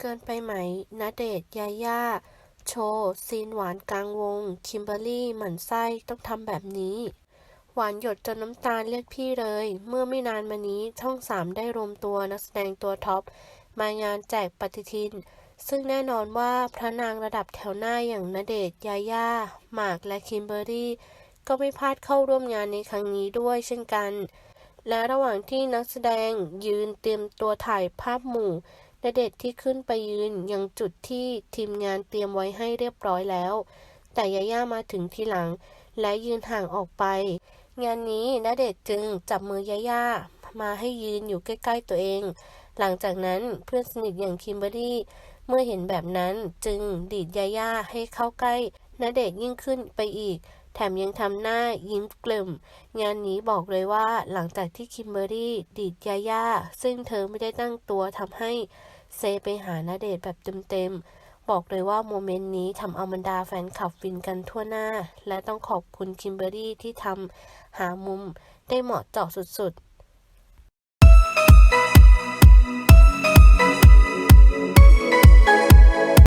เกินไปไหมณเดชยาย่า โชว์ซีนหวานกลางวง คิมเบอรี่หมั่นไส้ต้องทำแบบนี้ หวานหยดจนน้ำตาเรียกพี่เลย เมื่อไม่นานมานี้ช่องสามได้รวมตัวนักแสดงตัวท็อป มางานแจกปฏิทิน ซึ่งแน่นอนว่าพระนางระดับแถวหน้าอย่างณเดชยาย่าหมากและคิมเบอรี่ ก็ไม่พลาดเข้าร่วมงานในครั้งนี้ด้วยเช่นกันและระหว่างที่นักแสดงยืนเตรียมตัวถ่ายภาพหมู่ ณเดชน์ที่ขึ้นไปยืนยังจุดที่ทีมงานเตรียมไว้ให้เรียบร้อยแล้ว แต่ยาย่ามาถึงทีหลัง และยืนห่างออกไป งานนี้ณเดชจึงจับมือยาย่ามาให้ยืนอยู่ใกล้ ๆตัวเอง หลังจากนั้นเพื่อนสนิทอย่างคิมเบอรี่เมื่อเห็นแบบนั้นจึงดีดยาย่าให้เข้าใกล้ณเดชยิ่งขึ้นไปอีก แถมยังทำหน้ายิ้มกลุ่ม งานนี้บอกเลยว่าหลังจากที่คิมเบอรรี่ดีดยาย่าซึ่งเธอไม่ได้ตั้งตัวทำให้ เซไปหาณเดชแบบเต็มๆ บอกเลยว่าโมเมนต์นี้ทำเอาบรรดาแฟนคลับฟินกันทั่วหน้า และต้องขอบคุณคิมเบอรี่ที่ทำหามุมได้เหมาะเจาะสุดๆ